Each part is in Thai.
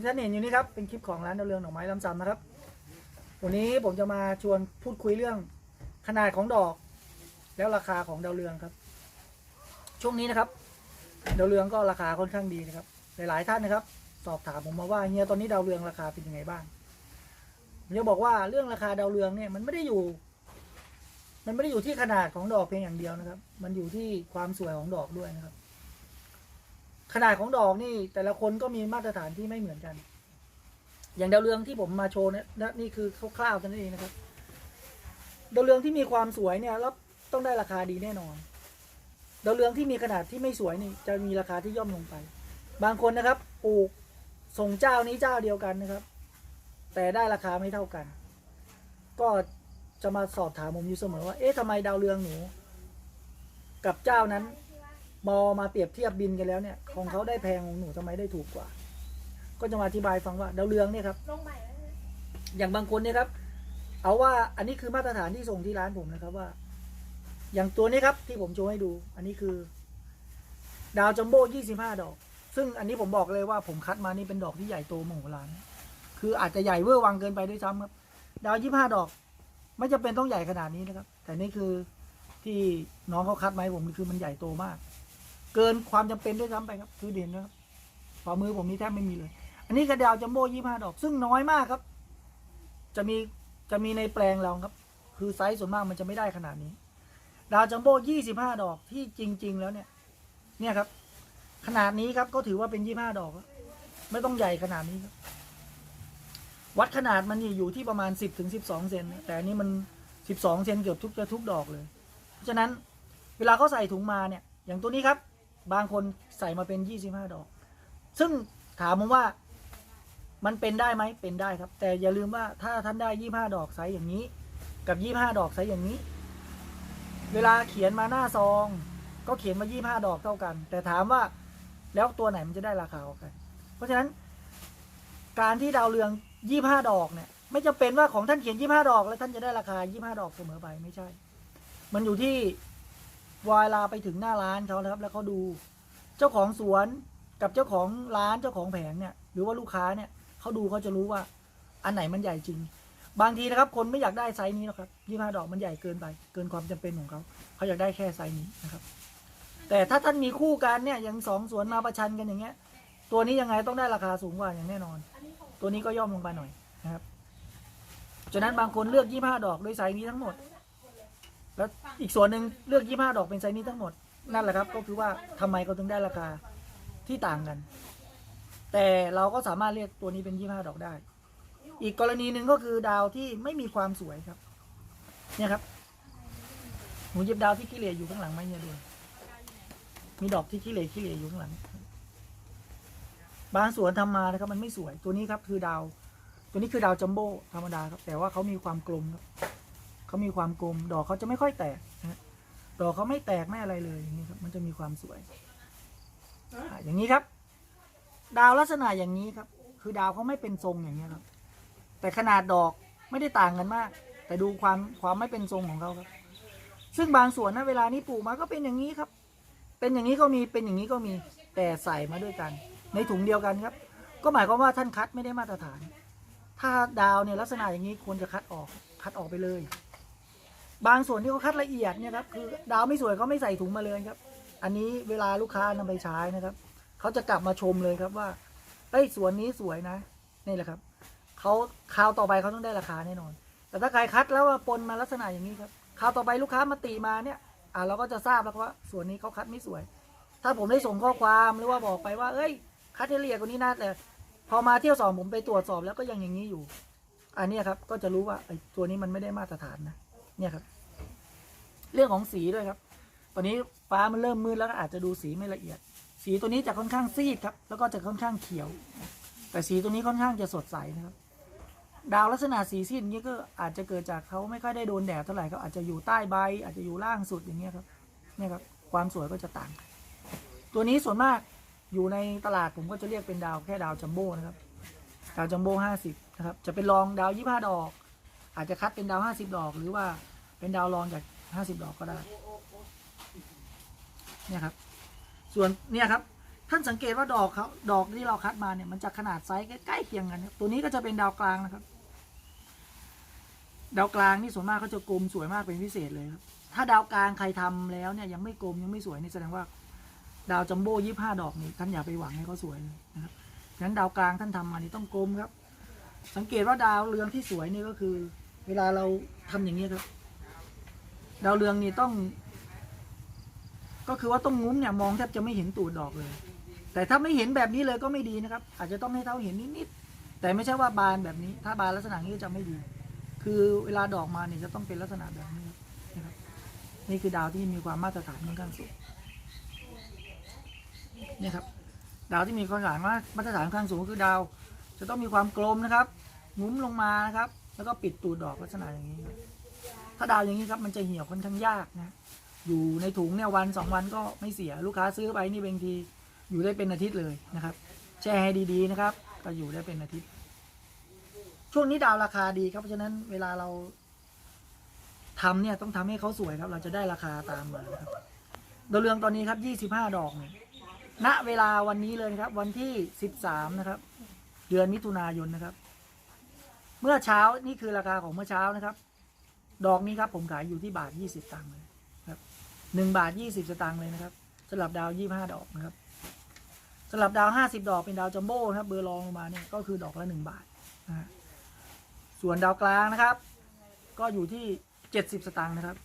ที่ท่านเห็นอยู่นี่ครับเป็นคลิปของร้านดาวเรืองดอกไม้ลำซำนะครับ วันนี้ผมจะมาชวนพูดคุยเรื่องขนาดของดอก แล้วราคาของดาวเรืองครับ ช่วงนี้นะครับ ดาวเรืองก็ราคาค่อนข้างดีนะครับ หลาย ๆ ท่านนะครับ สอบถามผมมาว่าเฮียตอนนี้ดาวเรืองราคาเป็นยังไงบ้างผมจะบอกว่าเรื่องราคาดาวเรืองเนี่ยมันไม่ได้อยู่ มันไม่ได้อยู่ที่ขนาดของดอกเพียงอย่างเดียวนะครับ มันอยู่ที่ความสวยของดอกด้วยนะครับ ขนาดของดอกนี่ แต่ละคนก็มีมาตรฐานที่ไม่เหมือนกัน อย่างดาวเรืองที่ผมมาโชว์เนี่ยนนี่คือคร่าวๆกันเองนะครับดาวเรืองที่มีความสวยเนี่ยแล้วต้องได้ราคาดีแน่นอนดาวเรืองที่มีขนาดที่ไม่สวยนี่จะมีราคาที่ย่อมลงไป บางคนนะครับปลูกส่งเจ้านี้เจ้าเดียวกันนะครับ แต่ได้ราคาไม่เท่ากัน ก็จะมาสอบถามผมอยู่เสมอว่า เอ๊ะทำไมดาวเรืองหนู กับเจ้านั้น มอมาเปรียบเทียบบินกันแล้วเนี่ยของเขาได้แพงของหนูทำไมได้ถูกกว่า ก็จะมาอธิบายฟังว่าดาวเรืองเนี่ยครับ ลงใหม่แล้วนะอย่างบางคนเนี่ยครับ เอาว่าอันนี้คือมาตรฐานที่ส่งที่ร้านผมนะครับว่า อย่างตัวนี้ครับที่ผมโชว์ให้ดู อันนี้คือ ดาวจัมโบ้ยี่สิบห้าดอก ซึ่งอันนี้ผมบอกเลยว่าผมคัดมานี่เป็นดอกที่ใหญ่โตมโหฬารคืออาจจะใหญ่เวอร์วังเกินไปด้วยซ้ำครับ ดาวยี่ห้าดอก ไม่จำเป็นต้องใหญ่ขนาดนี้นะครับ แต่นี่คือที่น้องเขาคัดมาให้ผมคือมันใหญ่โตมาก เกินความจำเป็นด้วยซ้ำไปครับคือเด่นนะครับฝ่ามือผมนี่แทบไม่มีเลย อันนี้กระดาวจัมโบ้ยี่ห้าดอก ซึ่งน้อยมากครับ จะมีจะมีในแปลงเราครับ คือไซส์ส่วนมากมันจะไม่ได้ขนาดนี้ ดาวจัมโบ้ยี่สิบห้าดอกที่จริง ๆ แล้วเนี่ย เนี่ยครับ ขนาดนี้ครับก็ถือว่าเป็นยี่ห้าดอกแล้วไม่ต้องใหญ่ขนาดนี้ครับ วัดขนาดมันอยู่ที่ประมาณสิบถึงสิบสองเซนแต่อันนี้มันสิบสองเซนเกือบทุกจะทุกดอกเลย เพราะฉะนั้นเวลาเขาใส่ถุงมาเนี่ย อย่างตัวนี้ครับ บางคนใส่มาเป็นยี่สิบห้าดอก ซึ่งถามผมว่ามันเป็นได้ไหมเป็นได้ครับ แต่อย่าลืมว่าถ้าท่านได้ยี่ห้าดอกไซส์อย่างนี้ กับยี่ห้าดอกไซส์อย่างนี้ เวลาเขียนมาหน้าซอง ก็เขียนมายี่ห้าดอกเท่ากัน แต่ถามว่าแล้วตัวไหนมันจะได้ราคากว่ากันเพราะฉะนั้น การที่ดาวเรืองยี่ห้าดอกเนี่ย ไม่จำเป็นว่าของท่านเขียนยี่ห้าดอก แล้วท่านจะได้ราคายี่ห้าดอกเสมอไปไม่ใช่ มันอยู่ที่ เวลาไปถึงหน้าร้านเขานะครับ แล้วเขาดู เจ้าของสวนกับเจ้าของร้านเจ้าของแผงเนี่ย หรือว่าลูกค้าเนี่ยเขาดูเขาจะรู้ว่า อันไหนมันใหญ่จริง บางทีนะครับ คนไม่อยากได้ไซส์นี้หรอกครับยี่ห้าดอกมันใหญ่เกินไป เกินความจำเป็นของเขาเขาอยากได้แค่ไซส์นี้นะครับ แต่ถ้าท่านมีคู่กันเนี่ยอย่างสองสวนมาประชันกันอย่างเงี้ย ตัวนี้ยังไงต้องได้ราคาสูงกว่าอย่างแน่นอน ตัวนี้ก็ย่อมลงไปหน่อยนะครับฉะนั้นบางคนเลือกยี่ห้าดอกด้วยไซส์นี้ทั้งหมด แล้วอีกส่วนหนึ่งเลือกยี่ห้าดอกเป็นไซส์นี้ทั้งหมดนั่นแหละครับ ก็คือว่าทำไมเขาถึงได้ราคาที่ต่างกัน แต่เราก็สามารถเรียกตัวนี้เป็นยี่ห้าดอกได้ อีกกรณีหนึ่งก็คือดาวที่ไม่มีความสวยครับ เนี่ยครับหนูหยิบดาวที่ขี้เหร่อยู่ข้างหลังไหมเนี่ยดูมีดอกที่ขี้เหร่ขี้เหร่อยู่ข้างหลัง บางสวนทำมานะครับ มันไม่สวยตัวนี้ครับคือดาว ตัวนี้คือดาวจัมโบ้ธรรมดาครับ แต่ว่าเขามีความกลมครับ เขามีความกลม ดอกเขาจะไม่ค่อยแตกนะดอกเขาไม่แตกไม่อะไรเลยนี้ครับ มันจะมีความสวยอ่าอย่างนี้ครับ ดาวลักษณะอย่างนี้ครับ คือดาวเขาไม่เป็นทรงอย่างนี้ยครับ แต่ขนาดดอกไม่ได้ต่างกันมาก แต่ดูความความไม่เป็นทรงของเขาครับ ซึ่งบางส่วนนะเวลานี้ปลูกมาก็เป็นอย่างนี้ครับ เป็นอย่างนี้ก็มีเป็นอย่างนี้ก็มีแต่ใส่มาด้วยกัน ในถุงเดียวกันครับ ก็หมายความว่าท่านคัดไม่ได้มาตรฐาน ถ้าดาวเนี่ยลักษณะอย่างนี้ควรจะคัดออกคัดออกไปเลย บางส่วนที่เขาคัดละเอียดเนี่ยครับคือดาวไม่สวยเขาไม่ใส่ถุงมาเลยครับ อันนี้เวลาลูกค้านำไปใช้นะครับเขาจะกลับมาชมเลยครับว่าเอ้ยสวนนี้สวยนะนี่แหละครับเขาคราวต่อไปเขาต้องได้ราคาแน่นอน แต่ถ้าใครคัดแล้วว่าปนมาลักษณะอย่างนี้ครับคราวต่อไปลูกค้ามาตีมาเนี่ยอ่าเราก็จะทราบแล้วว่าสวนนี้เขาคัดไม่สวย ถ้าผมได้ส่งข้อความหรือว่าบอกไปว่า เอ้ย คัดละเอียดกว่านี้นะแต่พอมาเที่ยวสองผมไปตรวจสอบแล้วก็ยังอย่างนี้อยู่ อันนี้ครับก็จะรู้ว่าไอ้ตัวนี้มันไม่ได้มาตรฐานนะ เนี่ยครับ เรื่องของสีด้วยครับ ตอนนี้ฟ้ามันเริ่มมืดแล้วก็อาจจะดูสีไม่ละเอียด สีตัวนี้จะค่อนข้างซีดครับ แล้วก็จะค่อนข้างเขียว แต่สีตัวนี้ค่อนข้างจะสดใสนะครับ ดาวลักษณะสีซีดอย่างนี้ก็อาจจะเกิดจากเขาไม่ค่อยได้โดนแดดเท่าไหร่เขาอาจจะอยู่ใต้ใบ อาจจะอยู่ล่างสุดอย่างเงี้ยครับ เนี่ยครับ ความสวยก็จะต่างตัวนี้ส่วนมากอยู่ในตลาดผมก็จะเรียกเป็นดาวแค่ดาวจัมโบ้นะครับ ดาวจัมโบ้ห้าสิบนะครับ จะเป็นรองดาวยี่ห้าดอก อาจจะคัดเป็นดาวห้าสิบดอก หรือว่าเป็นดาวรองจากห้าสิบดอกก็ได้เนี่ยครับ ส่วนเนี่ยครับ ท่านสังเกตว่าดอกเขาดอกที่เราคัดมาเนี่ยมันจะขนาดไซส์ใกล้เคียงกันตัวนี้ก็จะเป็นดาวกลางนะครับ ดาวกลางนี่ส่วนมากเขาจะกลมสวยมากเป็นพิเศษเลยครับถ้าดาวกลางใครทำแล้วเนี่ยยังไม่กลมยังไม่สวยนี่แสดงว่า ดาวจัมโบ้ยี่ห้าดอกนี่ท่านอย่าไปหวังให้เขาสวยนะครับฉะนั้นดาวกลางท่านทำมานี่ต้องกลมครับ สังเกตว่าดาวเรืองที่สวยนี่ก็คือ เวลาเราทำอย่างนี้ครับ ดาวเรืองนี่ต้อง ก็คือว่าต้องงุ้มเนี่ยมองแทบจะไม่เห็นตูดดอกเลย แต่ถ้าไม่เห็นแบบนี้เลยก็ไม่ดีนะครับ อาจจะต้องให้เท่าเห็นนิดๆแต่ไม่ใช่ว่าบานแบบนี้ ถ้าบานลักษณะนี้จะไม่ดี คือเวลาดอกมาเนี่ยจะต้องเป็นลักษณะแบบนี้นะครับ นี่คือดาวที่มีความมาตรฐานค่อนข้างสูงเนี่ยครับ ดาวที่มีความมาตรฐานค่อนข้างสูงคือดาว จะต้องมีความกลมนะครับงุ้มลงมานะครับ แล้วก็ปิดตูดดอกลักษณะอย่างนี้ ถ้าดาวอย่างนี้ครับมันจะเหี่ยวค่อนข้างยากนะ อยู่ในถุงเนี่ยวันสองวันก็ไม่เสียลูกค้าซื้อไปนี่บางทีอยู่ได้เป็นอาทิตย์เลยนะครับ แช่ให้ดีๆนะครับ ก็อยู่ได้เป็นอาทิตย์ ช่วงนี้ดาวราคาดีครับเพราะฉะนั้นเวลาเราทำเนี่ยต้องทำให้เขาสวยครับ เราจะได้ราคาตามมาครับดาวเรืองตอนนี้ครับยี่สิบห้าดอกเนี่ยณเวลาวันนี้เลยครับ วันที่สิบสามนะครับ เดือนมิถุนายนนะครับ เมื่อเช้านี่คือราคาของเมื่อเช้านะครับ ดอกนี้ครับผมขายอยู่ที่บาทยี่สิบตังค์เลยครับหนึ่งบาทยี่สิบสตางค์เลยนะครับสำหรับดาวยี่ห้าดอกนะครับสำหรับดาวห้าสิบดอกเป็นดาวจัมโบ้นะครับ เบอร์รองลงมาเนี่ยก็คือดอกละหนึ่งบาทนะฮะส่วนดาวกลางนะครับ ก็อยู่ที่เจ็ดสิบสตางค์นะครับ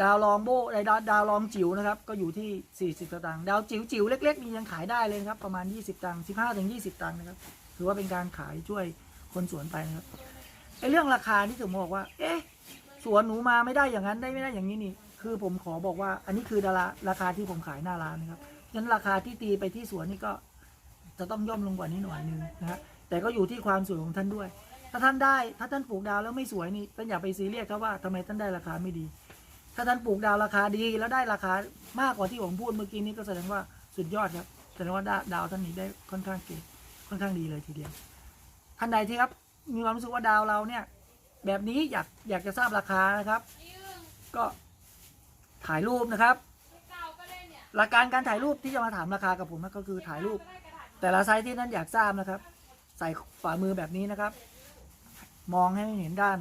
ดาวรองโบ้ไอ้ดาวดาวรองจิ๋วนะครับ ก็อยู่ที่สี่สิบสตางค์ดาวจิ๋วจิ๋วเล็กๆนี่ยังขายได้เลยครับ ประมาณยี่สิบตังค์สิบห้าถึงยี่สิบตังค์นะครับ ถือว่าเป็นการขายช่วย คนสวนไปนะครับไอ้เรื่องราคาที่ผมบอกว่า เอ๊ะ สวนหนูมาไม่ได้อย่างนั้นได้ไม่ได้อย่างนี้นี่ คือผมขอบอกว่า อันนี้คือดาราราคาที่ผมขายหน้าร้านนะครับฉะนั้นราคาที่ตีไปที่สวนนี่ก็ จะต้องย่อมลงกว่านี้หน่อยนึงนะฮะแต่ก็อยู่ที่ความสวยของท่านด้วย ถ้าท่านได้ ถ้าท่านปลูกดาวแล้วไม่สวยนี่ท่านอย่าไปซีเรียสครับว่าทำไมท่านได้ราคาไม่ดี ถ้าท่านปลูกดาวราคาดีแล้วได้ราคามากกว่าที่ผมพูดเมื่อกี้นี้ก็แสดงว่าสุดยอดครับแสดงว่าดาวท่านนี้ได้ค่อนข้างเก่งค่อนข้างดีเลยทีเดียว ท่านใดที่ครับ มีความรู้สึกว่าดาวเราเนี่ย แบบนี้อยากอยากจะทราบราคานะครับ ก็ถ่ายรูปนะครับหลักการการถ่ายรูปที่จะมาถามราคากับผมก็คือถ่ายรูป แต่ละไซส์ที่นั้นอยากทราบนะครับ ใส่ฝ่ามือแบบนี้นะครับ มองให้เห็นด้าน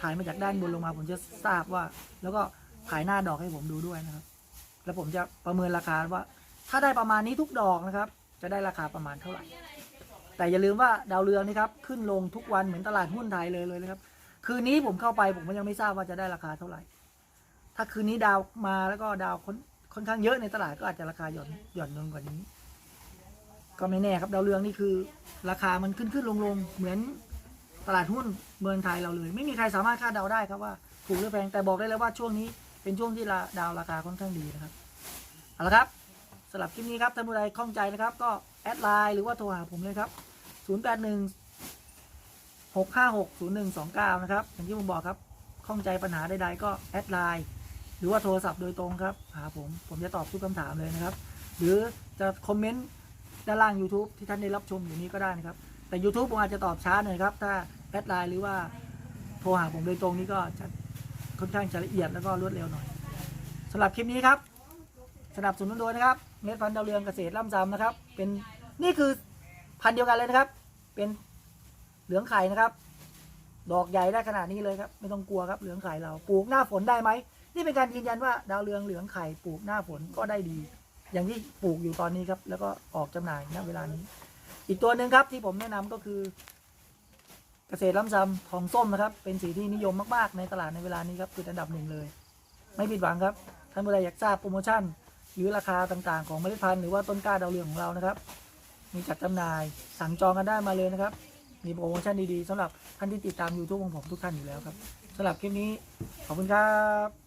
ถ่ายมาจากด้านบนลงมาผมจะทราบว่า แล้วก็ถ่ายหน้าดอกให้ผมดูด้วยนะครับ แล้วผมจะประเมินราคาว่า ถ้าได้ประมาณนี้ทุกดอกนะครับ จะได้ราคาประมาณเท่าไหร่ แต่อย่าลืมว่าดาวเรืองนี่ครับขึ้นลงทุกวันเหมือนตลาดหุ้นไทยเลยเลยนะครับ คืนนี้ผมเข้าไปผมก็ยังไม่ทราบว่าจะได้ราคาเท่าไหร่ ถ้าคืนนี้ดาวมาแล้วก็ดาวค่อนค่อนข้างเยอะในตลาดก็อาจจะราคาหย่อนหย่อนลงกว่านี้ ก็ไม่แน่ครับดาวเรืองนี่คือ ราคามันขึ้นขึ้นลงลงเหมือนตลาดหุ้นเมืองไทยเราเลย ไม่มีใครสามารถคาดเดาได้ครับว่าถูกหรือแพงแต่บอกได้เลยว่าช่วงนี้เป็นช่วงที่ราดาวราคาค่อนข้างดีนะครับเอาละครับสำหรับคลิปนี้ครับท่านผู้ใดข้องใจนะครับก็ แอดไลน์หรือว่าโทรหาผมเลยครับ 0 8 1 6 5 6 0 1 2 9 นะครับ อย่างที่ผมบอกครับ ข้องใจปัญหาใดๆก็แอดไลน์หรือว่าโทรศัพท์โดยตรงครับ หาผม ผมจะตอบทุกคำถามเลยนะครับ หรือจะคอมเมนต์ด้านล่าง YouTube ที่ท่านได้รับชมอยู่นี้ก็ได้นะครับ แต่ YouTube ผมอาจจะตอบช้าหน่อยครับ ถ้าแอดไลน์หรือว่าโทรหาผมโดยตรงนี้ก็จะค่อนข้างจะละเอียดแล้วก็รวดเร็วหน่อยสำหรับคลิปนี้ครับ สนับสนุนโดยนะครับ เม็ดพันธุ์ดาวเรืองเกษตรล่ำซ้ำนะครับ เป็นนี่คือพันธุ์เดียวกันเลยนะครับ เป็นเหลืองไข่นะครับ ดอกใหญ่ได้ขนาดนี้เลยครับ ไม่ต้องกลัวครับเหลืองไข่เราปลูกหน้าฝนได้ไหมนี่เป็นการยืนยันว่าดาวเรืองเหลืองไข่ปลูกหน้าฝนก็ได้ดี อย่างที่ปลูกอยู่ตอนนี้ครับ แล้วก็ออกจำหน่ายณเวลานี้ อีกตัวหนึ่งครับที่ผมแนะนำก็คือ เกษตรล้ำซ้ำทองส้มนะครับ เป็นสีที่นิยมมากๆ ในตลาดในเวลานี้ครับคืออันดับหนึ่งเลย ไม่ผิดหวังครับท่านผู้ใดอยากทราบโปรโมชั่น หรือราคาต่างๆ ของเมล็ดพันธุ์หรือว่าต้นกล้าดาวเรืองของเรานะครับ มีจัดจำหน่ายสั่งจองกันได้มาเลยนะครับ มีโปรโมชั่นดีๆสำหรับท่านที่ติดตาม YouTube ของผมทุกท่านอยู่แล้วครับสำหรับคลิปนี้ขอบคุณครับ